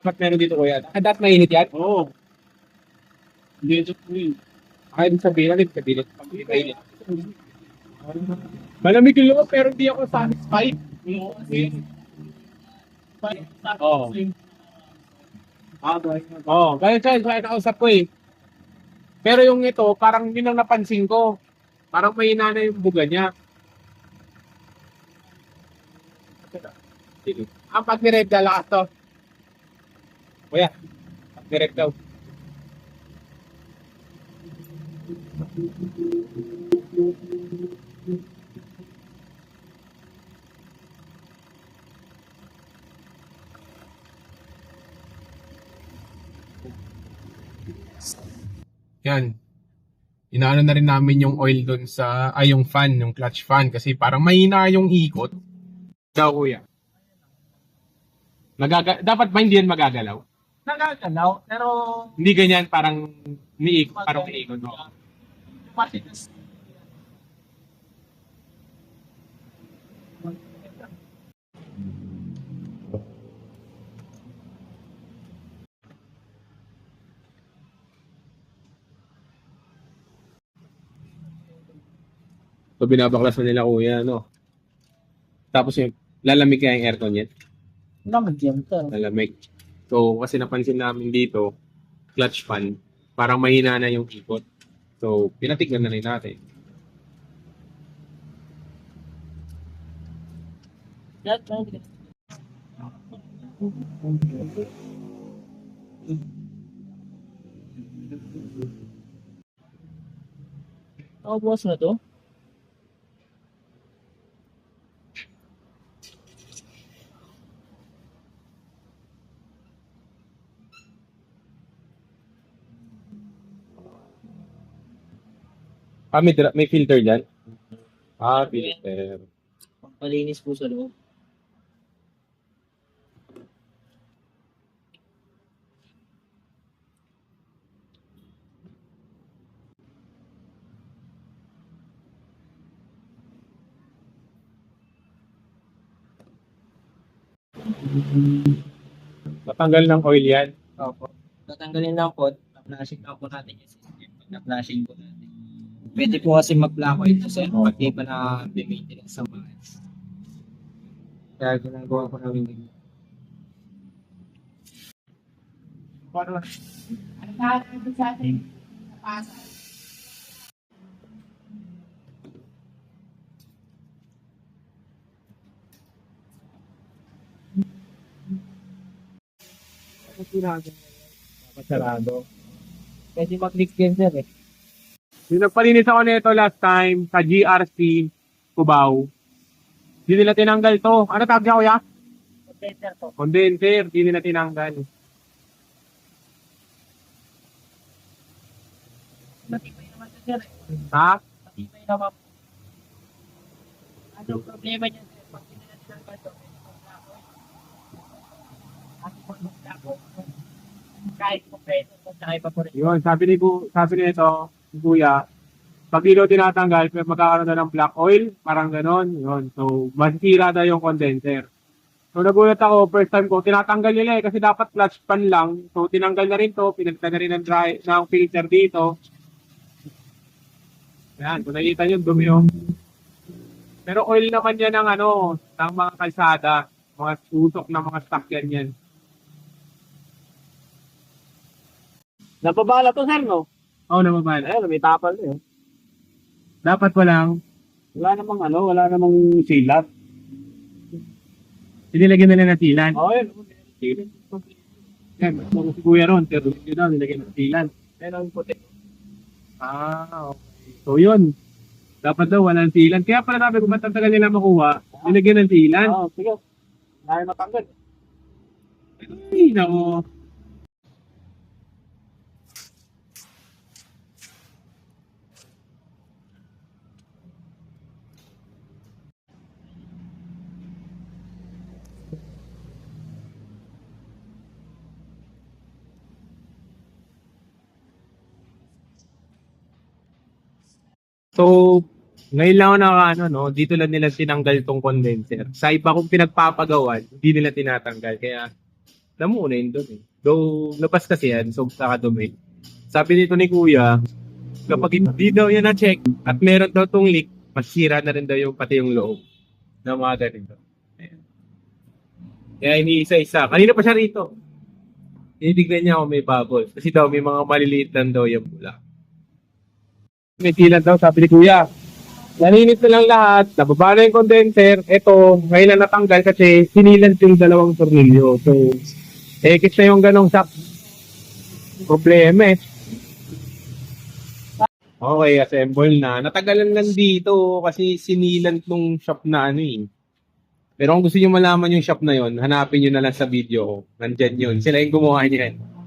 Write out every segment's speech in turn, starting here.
Ba't meron dito kuya? Ah, dapat mainit yan? Oo. Hindi ito po yun. Ay, ibig sabihin natin, kabinet. Mainit. Malamig yung loob, pero hindi ako satisfied. Oo. Oo. Ah. Oo, oh, kaya siya, kaya kausap ko eh. Pero yung ito, parang yun ang napansin ko. Parang may na yung buga niya. Ang pag ni-rev lalakas to. Kuya, ni-rev daw. Yan. Inaano na rin namin yung oil doon sa, ay yung fan, yung clutch fan. Kasi parang mahina yung ikot. Daw kuya. Nagaga dapat ba hindi yan magagalaw? Nagagalaw, pero Hindi ganyan, parang niik, parang niikot. No? matigas. So binabaklas na nila kuya, no? Tapos yung lalamig kaya yung aircon yan? Naman yan to. Lalamig. So kasi napansin namin dito, clutch fan, parang mahina na yung ikot. So pinatignan na rin natin. Boss na to? Ah, may, dra- may filter dyan? Ah, filter. Pampalinis po sa loob. Matanggal ng oil yan. Opo. Tatanggalin lang po, na-flashing lang po natin yung system. Na-flashing po natin. Pwede po kasi mag-black ito sir, pag di pa na maintenance sa bahay. Kaya ginagawa ko namin ganyan. Paano? Dapat sarado. Pwede mag-leak din sir eh. Yung nagpalinis ako nito last time sa GRC Cubao. Hindi nila tinanggal to. Ano tawag niya kuya? Better to. Condenser. Hindi nila tinanggal. Matibay naman to sir. Ha? Matibay naman. Ano problema niyan sir? Pag to. Kasi pag mag-black oil, kahit po pwede, kung saka pa po rin. Yun, sabi ni, sabi ni ito, ni Kuya, pag di daw tinatanggal, magkakaroon na ng black oil, parang ganon. Yun. So, masisira na yung condenser. So, nagulat ako, first time ko, tinatanggal nila eh, kasi dapat clutch pan lang. So, tinanggal na rin to, pinagtan na rin ng, dry, ng filter dito. Yan, kung nakita nyo, dumi yung. Pero oil naman yan ng ano, ng mga kalsada, mga usok na mga stock yan yan. Napabala to sir, no? Oo, oh, naman. Ayun, may tapal eh. Dapat walang Wala namang ano, wala namang silat. Nilagyan nila ng silan. Oo, yun. Yan, mas si Kuya Ron, pero yun daw, nilagyan ng silan. Meron puti. Ah, okay. So yun, dapat daw walang silan. Kaya pala sabi ko, ba't ang tagal nila makuha? Nilagyan ng silan. Oo, sige. Dahil matanggal. Ay, nako. So, ngayon lang ako naka, ano, no, dito lang nila tinanggal tong condenser. Sa iba kong pinagpapagawan, hindi nila tinatanggal. Kaya, namuunin doon eh. Though, labas kasi yan, so nakadumi. Sabi nito ni Kuya, kapag hindi daw yan na-check at meron daw tong leak, masira na rin daw yung pati yung loob ng mga ganito. Ayan. Kaya iniisa-isa. Kanina pa siya rito. Tinitignan niya kung may bubbles. Kasi daw may mga maliliit lang daw yung bula. Silan daw, sabi ni Kuya. Nalinis na lang lahat, nababa na yung condenser. Ito, ngayon na natanggal kasi sinilan yung dalawang tornilyo. So, ekis na yung ganong shock. Problema eh. Okay, assemble na. Natagalan lang dito kasi sinilan tong shop na ano eh. Pero kung gusto nyo malaman yung shop na yon, hanapin nyo na lang sa video ko. Nandyan yun. Sila yung gumawa niyan.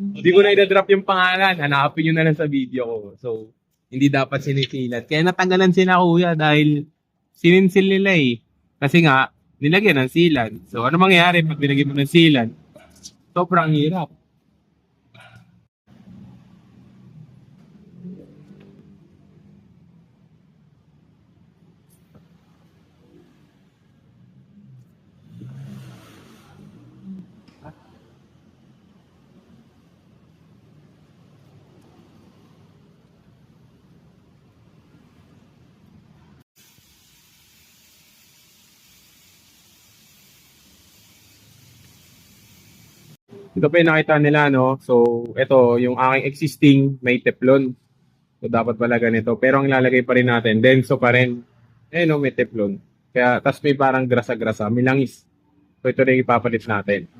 Hindi ko na i-drop yung pangalan. Hanapin nyo na lang sa video ko. So, hindi dapat sinisilat. Kaya natanggalan sila kuya dahil sininsil nila eh. Kasi nga, nilagyan ng silan. So, ano mangyayari pag nilagyan mo ng silan? Sobrang hirap. Ito pa yung nakita nila, no? So, ito, yung aking existing may teflon. So, dapat pala ganito. Pero ang ilalagay pa rin natin, denso pa rin. Eh, no, may teflon. Kaya, tas may parang grasa-grasa. May langis. So, ito rin ipapalit natin.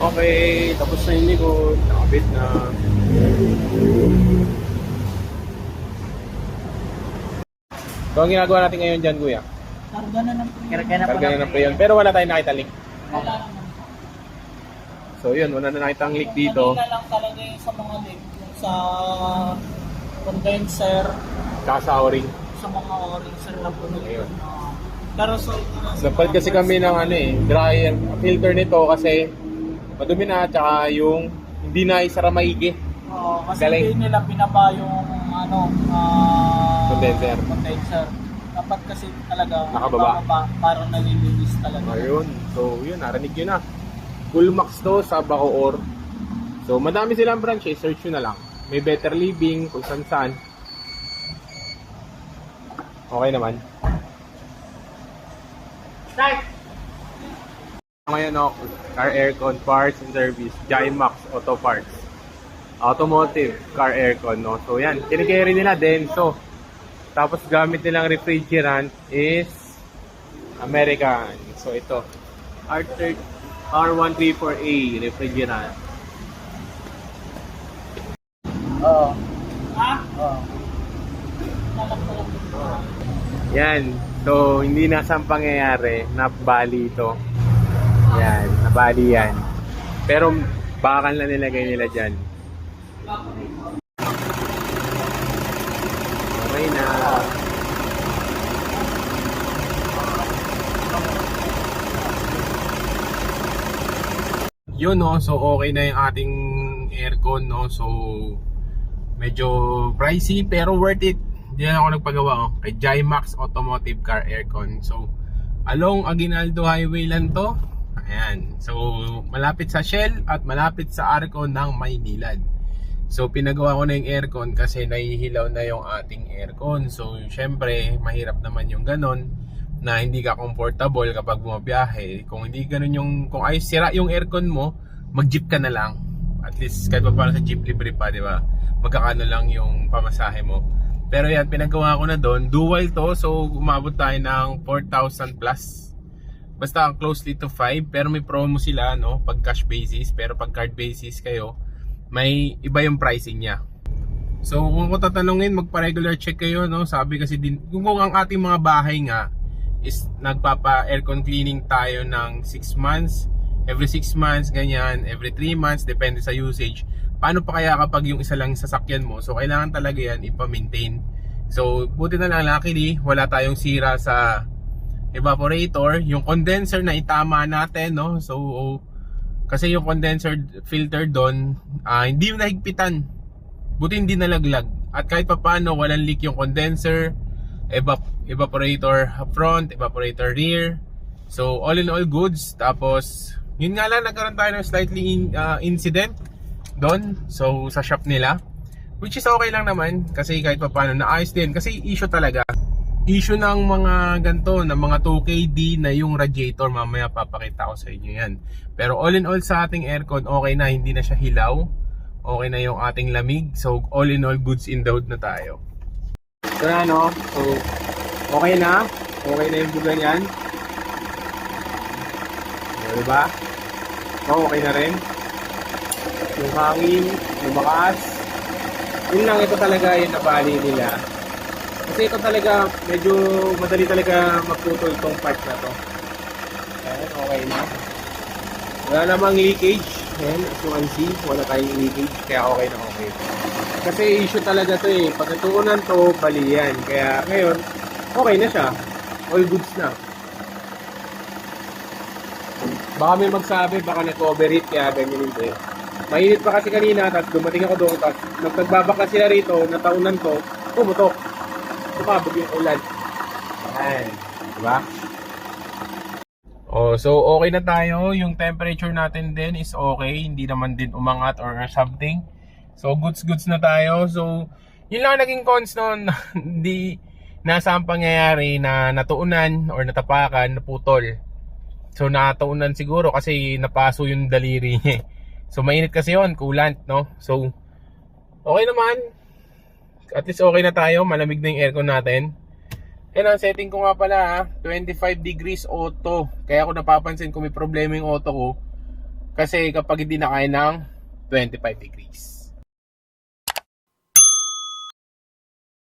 Okay, tapos na yung likod. Nakabit na. So, ang ginagawa natin ngayon dyan, kuya? Karga na ng Karga na Karga na ng pre Pero wala tayong nakita leak. So, yun, wala na nakita ang leak dito. Kanina lang talaga yung sa mga link, yung sa condenser, Tsaka sa o-ring. sa mga o-ring sa labon Ayun. uh, pero so, Napad kasi kami ng ano eh, dryer filter nito kasi madumi na tsaka yung hindi na isara maigi. Oo, kasi Galing. hindi nila binaba yung ano, ah, Condenser. condenser. Dapat kasi talaga Nakababa. ibababa, parang nalilinis talaga. Ayun. So, yun, narinig yun na. Full max to sa Bacoor. So, madami silang branch eh. Search nyo na lang. May Better Living, kung saan saan. Okay naman. Start! Ngayon no, car aircon parts and service, Jimax Auto Parts. Automotive car aircon, no? So yan, kinikerry nila Denso. Tapos gamit nilang refrigerant is American. So ito, R30 R134A refrigerant. Oo. Ha? Oo. Yan. So, hindi na saan pangyayari. Nabali ito. Yan. Nabali yan. Pero, bakal na nilagay nila dyan. Okay na. Yun no, so okay na yung ating aircon no. So medyo pricey pero worth it. Hindi ako nagpagawa oh. Kay Jimax Automotive Car Aircon. So along Aguinaldo Highway lang to. Ayan. So malapit sa Shell at malapit sa Arco ng Maynilad. So pinagawa ko na yung aircon kasi nahihilaw na yung ating aircon. So syempre mahirap naman yung ganon na hindi ka comfortable kapag bumabiyahe. Kung hindi ganun yung kung ay sira yung aircon mo, mag-jeep ka na lang. At least kahit pa sa jeep libre pa, di ba? Magkakano lang yung pamasahe mo. Pero yan, pinagawa ko na doon. Dual to, so umabot tayo ng 4,000 plus. Basta closely to 5, pero may promo sila, no? Pag cash basis, pero pag card basis kayo, may iba yung pricing niya. So kung ko tatanungin, magpa-regular check kayo, no? Sabi kasi din, kung, ang ating mga bahay nga is nagpapa aircon cleaning tayo ng 6 months, every 6 months, ganyan, every 3 months, depende sa usage. Paano pa kaya kapag yung isa lang sasakyan mo? So kailangan talaga yan ipa-maintain. So buti na lang luckily, wala tayong sira sa evaporator, yung condenser na itama natin, no? So kasi yung condenser filter doon, ah, hindi yung nahigpitan. Buti hindi nalaglag. At kahit pa paano, walang leak yung condenser. evap- evaporator front, evaporator rear. So all in all goods. Tapos yun nga lang nagkaroon tayo ng slightly in- uh, incident doon. So sa shop nila. Which is okay lang naman kasi kahit pa paano naayos din kasi issue talaga. Issue ng mga ganto ng mga 2KD na yung radiator mamaya papakita ko sa inyo yan. Pero all in all sa ating aircon okay na hindi na siya hilaw. Okay na yung ating lamig. So all in all goods in the hood na tayo. So yan no. So okay na. Okay na yung buga niyan. O, diba? Oh, okay na rin. Yung hangin, lumakas. Yun lang, ito talaga yung nabali nila. Kasi ito talaga, medyo madali talaga magputol tong part na to. Ayan, okay na. Wala namang leakage. Ayan, as you can see, wala tayong leakage. Kaya okay na okay. Kasi issue talaga to eh. Pag natuunan to, bali yan. Kaya ngayon, okay na siya. All goods na. Baka may magsabi, baka nag-overheat, kaya ganyan hindi. Mainit pa kasi kanina, tapos dumating ako doon, tapos nagpagbabak sila rito, nataunan ko, pumutok. Sumabog yung ulan. Ayan. Diba? Oh, so okay na tayo. Yung temperature natin din is okay. Hindi naman din umangat or something. So goods goods na tayo. So yun lang naging cons noon. Hindi nasa ang pangyayari na natuunan or natapakan, naputol. So nataunan siguro kasi napaso yung daliri niya. So mainit kasi yon coolant, no? So okay naman. At least okay na tayo, malamig na yung aircon natin. And ang setting ko nga pala ha, 25 degrees auto. Kaya ako napapansin kung may problema yung auto ko. Kasi kapag hindi na kaya ng 25 degrees.